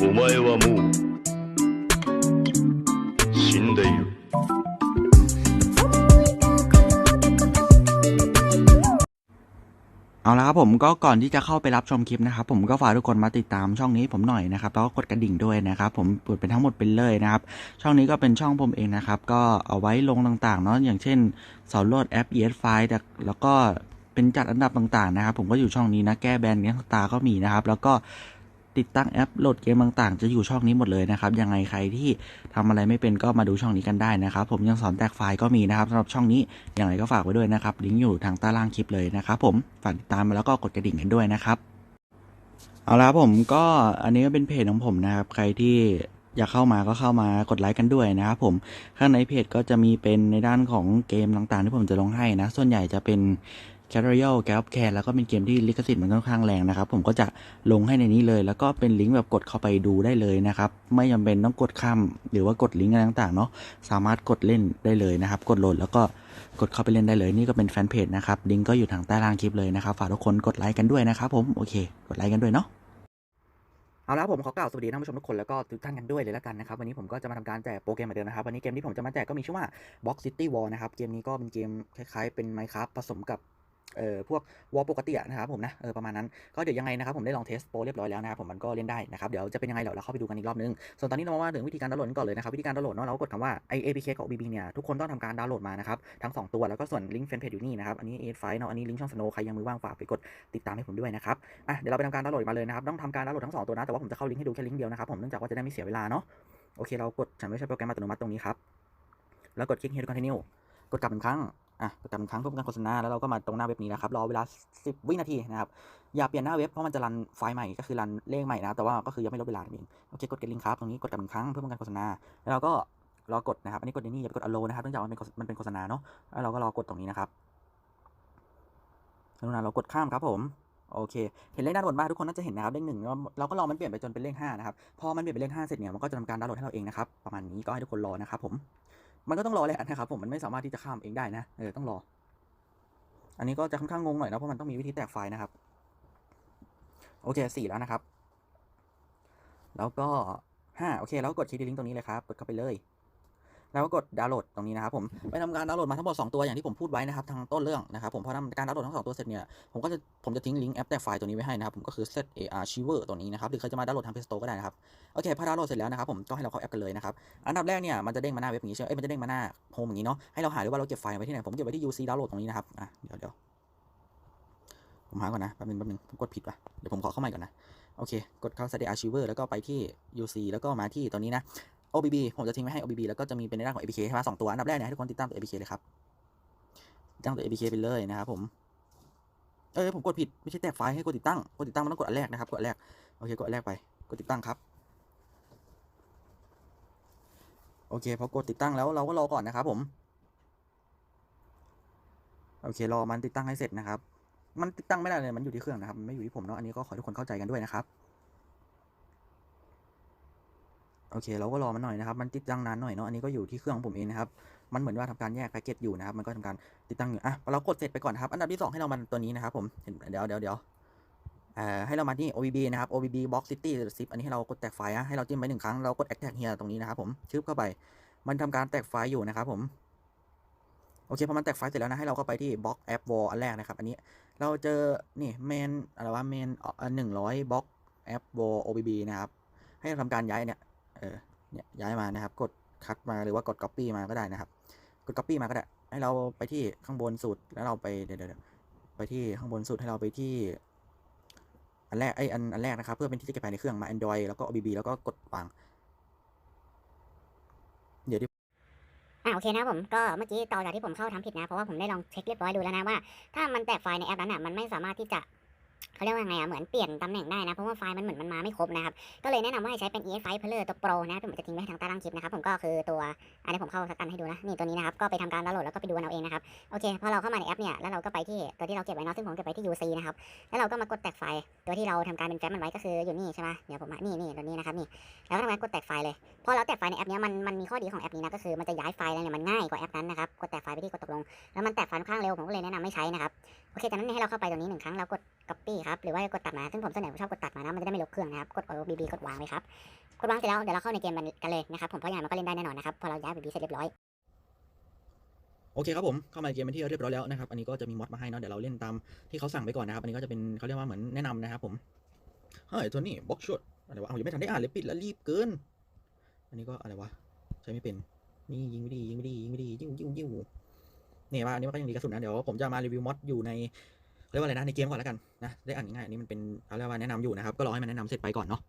お前はもう死んでいる เอาละครับผมก็ก่อนที่จะเข้าไปรับชมคลิปนะครับ ผมก็ฝากทุกคนมาติดตามช่องนี้ผมหน่อยนะครับแล้วก็กดกระดิ่งด้วยนะครับ ผมเปิดเป็นทั้งหมดเป็นเลยนะครับ ช่องนี้ก็เป็นช่องผมเองนะครับ ก็เอาไว้ลงต่างๆเนาะอย่างเช่นสอนโหลดแอป ES f i แล้วก็เป็นจัดอันดับต่างๆนะครับ ผมก็อยู่ช่องนี้นะแก้แบนเนี้ยตาก็มีนะครับ แล้วก็ ติดตั้งแอปโหลดเกมต่างๆ จะอยู่ช่องนี้หมดเลยนะครับ ยังไงใครที่ทำอะไรไม่เป็นก็มาดูช่องนี้กันได้นะครับ ผมยังสอนแตกไฟล์ก็มีนะครับสำหรับช่องนี้ยังไงก็ฝากไว้ด้วยนะครับ ลิงก์อยู่ทางใต้ล่างคลิปเลยนะครับผมฝากติดตามมาแล้วก็กดกระดิ่งกันด้วยนะครับ เอาละผมก็อันนี้ก็เป็นเพจของผมนะครับ ใครที่อยากเข้ามาก็เข้ามากดไลค์กันด้วยนะครับผมข้างในเพจก็จะมีเป็นในด้านของเกมต่างๆ ที่ผมจะลงให้นะ ส่วนใหญ่จะเป็น c a t r i a l g a p Care แล้วก็เป็นเกมที่ลิขสิทธิ์มันค่อนข้างแรงนะครับ ผมก็จะลงให้ในนี้เลย แล้วก็เป็นลิงก์แบบกดเข้าไปดูได้เลยนะครับ ไม่จำเป็นต้องกดข้ามหรือว่ากดลิงก์อะไรต่างๆเนาะสามารถกดเล่นได้เลยนะครับ กดโหลดแล้วก็กดเข้าไปเล่นได้เลย นี่ก็เป็นแฟนเพจนะครับลิงก์ก็อยู่ทางใต้ล่างคลิปเลยนะครับฝากทุกคนกดไลค์กันด้วยนะครับผมโอเค กดไลค์กันด้วยเนาะเอาละผมขอกล่าวสวัสดีท่านผู้ชมทุกคนแล้วก็ทุกท่านกันด้วยเลยแล้วกันนะครับวันนี้ผมก็จะมาทำการแจกโปรแกมเหมือนเดิมนะครับวันนี้เกมที่ผมจะมาแจกก็มีชื่อว่า Box City War นะครับเกมนี้ก็เป็นเกมคล้ายๆเป็น Minecraft ผสมกับ เอ่อพวกวอลปกติอะนะครับผมนะเออประมาณนั้นก็เดี๋ยวยังไงนะครับผมได้ลองเทสโปรเรียบร้อยแล้วนะครับผมมันก็เล่นได้นะครับเดี๋ยวจะเป็นยังไงเดี๋ยวเราเข้าไปดูกันอีกรอบนึงส่วนตอนนี้เรามาว่าถึงวิธีการดาวน์โหลดก่อนเลยนะครับวิธีการดาวน์โหลดเนาะเราก็กดคำว่า i APK กับ OBB เนี่ยทุกคนต้องทำการดาวน์โหลดมานะครับทั้งสองตัวแล้วก็ส่วนลิงก์แฟนเพจอยู่นี่นะครับอันนี้ A5 เนาะอันนี้ลิงก์ช่องสโนใครยังมือว่างฝากไปกดติดตามให้ผมด้วยนะครับอะเดี๋ยวเราไปทำการดาวน์โหลดมาเลยนะครับต้องทำการดาวน์โหลดทั้งสองตัวนะแต่ว่าผมจะเข้าลิงก์ให้ดูแค่ลิงก์เดียวนะครับผมเนื่องจากว่าจะได้ไม่เสียเวลาเนาะโอเคเรากดฉันไม่ใช่โปรแกรมอัตโนมัติตรงนี้ครับแล้วกดคลิก Here to continue กดกลับหนึ่งครั้ง อะกดกลันครั้งเพื่อเป็นการโฆษณาแล้วเราก็มาตรงหน้าเว็บนี้นะครับรอเวลา 10 วินาทีนะครับอย่าเปลี่ยนหน้าเว็บเพราะมันจะรันไฟล์ใหม่ก็คือรันเลขใหม่นะแต่ว่าก็คือยังไม่ลดเวลานั่นเองโอเคกดกดลิงครับตรงนี้กดกลับหนึ่งครั้งเพื่อเป็นการโฆษณาแล้วเราก็รอกดนะครับอันนี้กดในนี่อย่าไปกด allow นะครับเนื่องจากมันเป็นมันเป็นโฆษณาเนาะแล้วเราก็รอกดตรงนี้นะครับแล้วนั้นเรากดข้ามครับผมโอเค เห็นเลขด้านบนบ้างทุกคนน่าจะเห็นนะครับเลขหนึ่งแล้วเราก็รอมันเปลี่ยนไปจนเป็นเลขห้านะครับ พอมันเปลี่ยนเป็นเลขห้าเสร็จเนี่ยมันก็จะทำการดาวน์โหลดให้เราเองนะครับ ประมาณนี้ก็ให้ทุกคนรอนะครับผม มันก็ต้องรอแหละนะครับผมมันไม่สามารถที่จะข้ามเองได้นะเออต้องรอ อันนี้ก็จะค่อนข้างงงหน่อยนะเพราะมันต้องมีวิธีแตกไฟล์นะครับ โอเคสี่แล้วนะครับ แล้วก็ห้าโอเค แล้วกดคลิกลิงก์ตรงนี้เลยครับกดเข้าไปเลย แล้วก็กดดาวน์โหลดตรงนี้นะครับผมไปทำการดาวน์โหลดมาทั้งหมด2ตัวอย่างที่ผมพูดไว้นะครับทางต้นเรื่องนะครับผมพอทำการดาวน์โหลดทั้งสองตัวเสร็จเนี่ยผมก็จะผมจะทิ้งลิงก์แอปแตกไฟล์ตัวนี้ไว้ให้นะครับผมก็คือ set archiver ตัวนี้นะครับหรือใครจะมาดาวน์โหลดทาง Play Store ก็ได้นะครับโอเคพอดาวน์โหลดเสร็จแล้วนะครับผมก็ให้เราเข้าแอปกันเลยนะครับอันดับแรกเนี่ยมันจะเด้งมาหน้าเว็บอย่างนี้ใช่ไหมเอ้ยมันจะเด้งมาหน้าโฮมอย่างนี้เนาะให้เราหาด้วยว่าเราเก็บไฟล์ไว้ที่ไหนผมเก็บไว้ที่ UC ดาวน์โหลดตรงนี้นะครับอะเดี๋ยวเดี๋ยวผมหาก่อนนะแป๊บนึงแป๊บนึงผมกดผิดว่ะเดี๋ยวผมขอเข้าใหม่ก่อนนะโอเค กดเข้า set Archiver แล้วก็ไปที่ UC แล้วก็มาที่ตัวนี้นะ OBB ผมจะทิ้งไว้ให้ OBB แล้วก็จะมีเป็นในด้านของ APK ใช่ไหมสองตัว อันดับแรกเนี่ยให้ทุกคนติดตั้งตัว APK เลยครับติดตั้งตัว APK ไปเลยนะครับผม เออผมกดผิดไม่ใช่แตกไฟล์ให้กดติดตั้ง กดติดตั้งมันต้องกดอันแรกนะครับ กดอันแรก โอเค กดอันแรกไป กดติดตั้งครับ โอเค พอกดติดตั้งแล้วเราก็รอก่อนนะครับผม โอเค รอมันติดตั้งให้เสร็จนะครับ มันติดตั้งไม่ได้เลย มันอยู่ที่เครื่องนะครับ ไม่อยู่ที่ผมเนาะ อันนี้ก็ขอทุกคนเข้าใจกันด้วยนะครับ โอเค เราก็รอมันหน่อยนะครับ มันติดตั้งนานหน่อยเนาะ อันนี้ก็อยู่ที่เครื่องของผมเองนะครับ มันเหมือนว่าทำการแยกแพ็กเกจอยู่นะครับ มันก็ทำการติดตั้งอยู่ อะ เรากดเสร็จไปก่อนครับ อันดับที่สองให้เรามาตัวนี้นะครับผม เดี๋ยวเดี๋ยวเดี๋ยวให้เรามาที่ OBB นะครับ OBB Box City Zip อันนี้ให้เรากดแตกไฟล์ให้เราจิ้มไปหนึ่งครั้ง เรากด Extract here ตรงนี้นะครับผม ชึบเข้าไป มันทำการแตกไฟล์อยู่นะครับผม โอเค พอมันแตกไฟล์เสร็จแล้วนะ ให้เราเข้าไปที่ Box App Wall อันแรกนะครับ อันนี้ เราเจอ นี่ main อะไรวะ main อันหนึ่งร้อย Box App Wall OBB นะครับ ให้เราทำการย้ายเนี่ย เออเนี่ยย้ายมานะครับ กดคัดมาหรือว่ากด copy มาก็ได้นะครับ กด copy มาก็ได้ ให้เราไปที่ข้างบนสุดแล้วเราไปเดี๋ยวเดี๋ยวไปที่ข้างบนสุดให้เราไปที่อันแรกไออันอันแรกนะครับ เพื่อเป็นที่จะเก็บภายในเครื่องมา Android แล้วก็ OBB แล้วก็กดวาง เดี๋ยวดิอ่าโอเคนะผมก็เมื่อกี้ต่อจากที่ผมเข้าทำผิดนะ เพราะว่าผมได้ลองเช็คเรียบร้อยดูแล้วนะว่า ถ้ามันแตกไฟล์ในแอปนั้นอะมันไม่สามารถที่จะ เขาเรียกว่าไงอะเหมือนเปลี่ยนตำแหน่งได้นะเพราะว่าไฟล์มันเหมือนมันมาไม่ครบนะครับก็เลยแนะนำว่าให้ใช้เป็น ES File Player ตัว Pro นะที่ผมจะทิ้งไว้ทางใต้ล่างคลิปนะครับผมก็คือตัวอันนี้ผมเข้าสักกันให้ดูนะนี่ตัวนี้นะครับก็ไปทำการดาวน์โหลดแล้วก็ไปดูเอาเองนะครับโอเคพอเราเข้ามาในแอปเนี่ยแล้วเราก็ไปที่ตัวที่เราเก็บไว้เนาะซึ่งผมเก็บไว้ที่ UC นะครับแล้วเราก็มากดแตกไฟล์ตัวที่เราทำการเป็นแฟ้มมันไว้ก็คืออยู่นี่ใช่ไหมเดี๋ยวผมนี่นี่ตัวนี้นะครับนี่แล้วก็ทำการกดแตกไฟล์เลยพอเราแตกไฟล์ในแอปนี้มันมันมีข้อดีของแอปนี้นะก็คือมันจะย้ายไฟล์อะไรเนี่ยมันง่ายกว่าแอปนั้นนะครับกดแตกไฟล์ไปที่กดตกลง แล้วมันแตกไฟล์ค่อนข้างเร็วผมก็เลยแนะนำไม่ใช้นะครับโอเคจากนั้นให้เราเข้าไปตรงนี้หนึ่งครั้งเรากด รือว่ากดตัดมาซึ่งผมส่วนใหญ่ผมชอบกดตัดมานะมันจะได้ไม่ลบเครื่องนะครับกด Alt BB กดวางเลยครับกดวางเสร็จแล้วเดี๋ยวเราเข้าในเกมกันเลยนะครับผมเพราะอย่างไรมันก็เล่นได้แน่นอนนะครับพอเราย้าย BB เสร็จเรียบร้อยโอเคครับผมเข้ามาในเกมเป็นที่เรียบร้อยแล้วนะครับอันนี้ก็จะมีมอดมาให้เนาะเดี๋ยวเราเล่นตามที่เขาสั่งไปก่อนนะครับอันนี้ก็จะเป็นเขาเรียกว่าเหมือนแนะนำนะครับผมเฮ้ยตัวนี้บล็อกช็อตอะไรวะเอายังไม่ทันได้อ่านเลยปิดแล้วรีบเกิน อันนี้ก็อะไรวะใช้ไม่เป็นนี่ยิงไม่ดียิงไม่ดียิงไม่ดียิงยิงยิงเนี่ยว่าอันนี้มันก็ยังดีกระสุนนะเดี๋ยวผมจะมารีวิวมอดอยู่ใน เรียกว่าอะไรนะในเกมก่อนแล้วกันนะได้อ่านง่ายๆอันนี้มันเป็นเขาเรียกว่าแนะนำอยู่นะครับก็รอให้มันแนะนำเสร็จไปก่อนเนาะ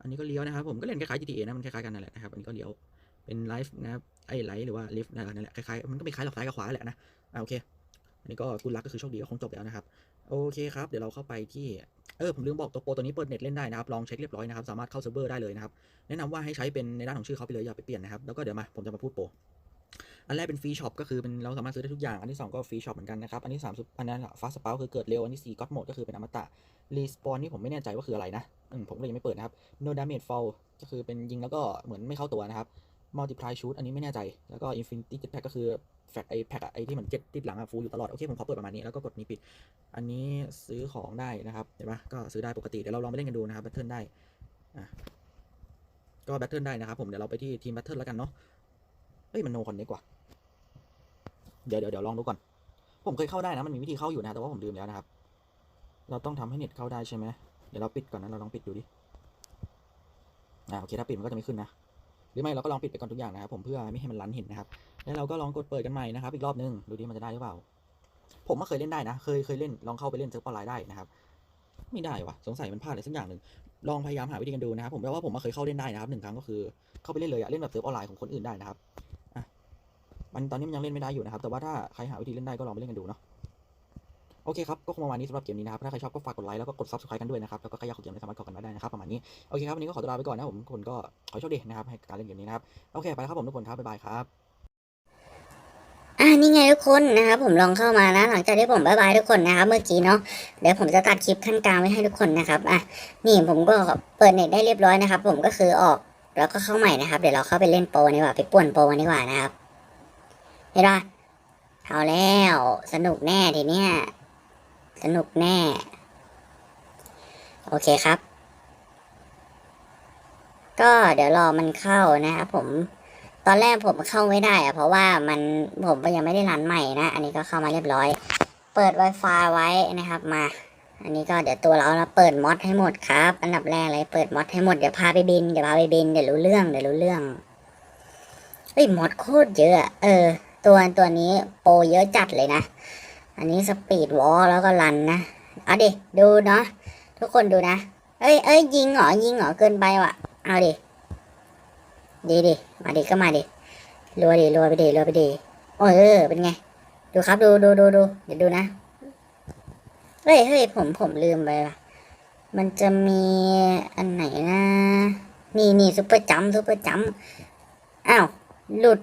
อันนี้ก็เลี้ยวนะครับผมก็เล่นคล้ายๆ GTA นะมันคล้ายๆกันนั่นแหละนะครับอันนี้ก็เลี้ยวเป็นไลฟ์นะครับไอ้ไลฟ์หรือว่าลิฟต์นั่นแหละคล้ายๆมันก็ไม่คล้ายหรอกซ้ายกับขวาแหละนะอ่าโอเค อันนี้ก็คุณรักก็คือโชคดีก็คงจบแล้วนะครับโอเคครับเดี๋ยวเราเข้าไปที่เออผมลืมบอกตัวโปรตัวนี้เปิดเน็ตเล่นได้นะครับลองเช็คเรียบร้อยนะครับสามารถเข้าเซิร์ฟเวอร์ได้เลยนะครับแนะนำว่าให้ใช้เป็นในด้านของชื่อเขาไปเลยอย่าไปเปลี่ยนนะครับแล้วก็เดี๋ยวมาผมจะมาพูดโปร อันแรกเป็นฟรีช็อปก็คือเป็นเราสามารถซื้อได้ทุกอย่าง อันที่สองก็ฟรีช็อปเหมือนกันนะครับ อันที่สามอันนั้นฟาสต์สปาคือเกิดเร็ว อันที่สี่ก็อดโหมดก็คือเป็นอมตะรีสปอนนี่ผมไม่แน่ใจว่าคืออะไรนะอืมผมก็เลยยังไม่เปิดนะครับ no damage fall ก็คือเป็นยิงแล้วก็เหมือนไม่เข้าตัวนะครับ multiply shoot อันนี้ไม่แน่ใจ แล้วก็ infinity jetpack ก็คือแฟกไอแพ็กไอที่เหมือนเจ็ตติดหลังอะฟูอยู่ตลอด โอเค ผมขอเปิดประมาณนี้ แล้วก็กดนี้ปิด อันนี้ซื้อของได้นะครับ เห็นปะก็ซื้อได้ปกติ เดี๋ยวเราลองไปเล่นกันดูนะครับแบทเทิลได้ อะ ก็แบทเทิลได้นะครับผม เดี๋ยวเราไปที่ทีมแบทเทิลแล้วกันเนาะ เฮ้ยมันโนคอนเน็กว่ะเดี๋ยวเดี๋ยวเดี๋ยวลองดูก่อน ผมเคยเข้าได้นะมันมีวิธีเข้าอยู่นะ แต่ว่าผมลืมแล้วนะครับ เราต้องทำให้เน็ตเข้าได้ใช่ไหมเดี๋ยวเราปิดก่อนนะเราลองปิดดูดิอ่าโอเคถ้าปิดมันก็จะไม่ขึ้นนะหรือไม่เราก็ลองปิดไปก่อนทุกอย่างนะครับผมเพื่อไม่ให้มันรันเห็นนะครับ แล้วเราก็ลองกดเปิดกันใหม่นะครับ อีกรอบนึงดูดิมันจะได้หรือเปล่า ผมก็เคยเล่นได้นะ เคยเคยเล่นลองเข้าไปเล่นเซิร์ฟออนไลน์ได้นะครับ ไม่ได้วะสงสัยมันพลาดอะไรสักอย่างหนึ่งลองพยายามหาวิธีกันดูนะครับ ผมแปลว่าผมเคยเข้าเล่นได้นะครับหนึ่งครั้งก็คือเข้าไปเล่นเลยอะเล่นแบบเซิร์ฟออนไลน์ของคนอื่นได้นะครับ มันตอนนี้มันยังเล่นไม่ได้อยู่นะครับ แต่ว่าถ้าใครหาวิธีเล่นได้ก็ลองไปเล่นกันดูเนาะ โอเคครับ ก็คงประมาณนี้สำหรับเกมนี้นะครับ ถ้าใครชอบก็ฝากกดไลค์แล้วก็กด subscribe กันด้วยนะครับ แล้วก็ใครอยากขอเกมอะไรสามารถกดกันมาได้นะครับประมาณนี้ โอเคครับวันนี้ก็ขอตัวลาไปก่อนนะผมทุกคนก็ขอโชคดีนะครับให้การเล่นเกมนี้นะครับ โอเคไปแล้วครับผมทุกคนครับบ๊ายบายครับอ่านี่ไงทุกคนนะครับผมลองเข้ามานะหลังจากที่ผมบายบายทุกคนนะครับเมื่อกี้เนาะเดี๋ยวผมจะตัดคลิปขั้นกลางไว้ให้ทุกคนนะครับอะนี่ผมก็เปิดเน็ตได้เรียบร้อยนะครับ ผมก็คือออกแล้วก็เข้าใหม่นะครับ เดี๋ยวเราเข้าไปเล่นโปรดีกว่าไปป่วนโปรนดีกว่านะครับ เห็นปะเอาแล้ว สนุกแน่ทีเนี้ยสนุกแน่ โอเคครับ ก็เดี๋ยวรอมันเข้านะครับผมตอนแรกผมเข้าไม่ได้อะเพราะว่ามันผมยังไม่ได้รันใหม่นะ อันนี้ก็เข้ามาเรียบร้อย เปิด Wi-Fi ไว้นะครับมา อันนี้ก็เดี๋ยวตัวเราเราเปิดมอดให้หมดครับ อันดับแรกเลยเปิดมอดให้หมดเดี๋ยวพาไปบินเดี๋ยวพาไปบินเดี๋ยวรู้เรื่องเดี๋ยวรู้เรื่องเฮ้ยมอดโคตรเยอะเออ ตัวตัวนี้โปรเยอะจัดเลยนะ อันนี้สปีดวอลแล้วก็รันนะเอาดิดูเนาะทุกคนดูนะ เอ้ยเอ้ยยิงเหรอยิงเหรอเกินไปว่ะ เอาดิดีดิมาดิก็มาดิรัวดิรัวไปดิรัวไปดิโอ้เออเป็นไง ดูครับดูดูดูดูเดี๋ยวดูนะเฮ้ยเฮ้ยผมผมลืมไปว่ะมันจะมีอันไหนนะ นี่นี่ซุปเปอร์จัมซุปเปอร์จัมอ้าวหลุด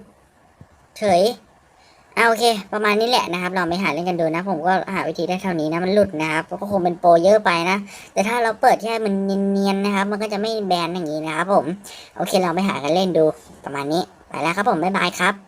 เฉย อาโอเค ประมาณนี้แหละนะครับเราไปหาเล่นกันดูนะ ผมก็หาวิธีได้เท่านี้นะมันหลุดนะครับก็คงเป็นโปรเยอะไปนะ แต่ถ้าเราเปิดแค่มันเนียนๆนะครับ มันก็จะไม่แบนอย่างนี้นะครับผม โอเคเราไปหากันเล่นดูประมาณนี้ไปแล้วครับผมบ๊ายบายครับ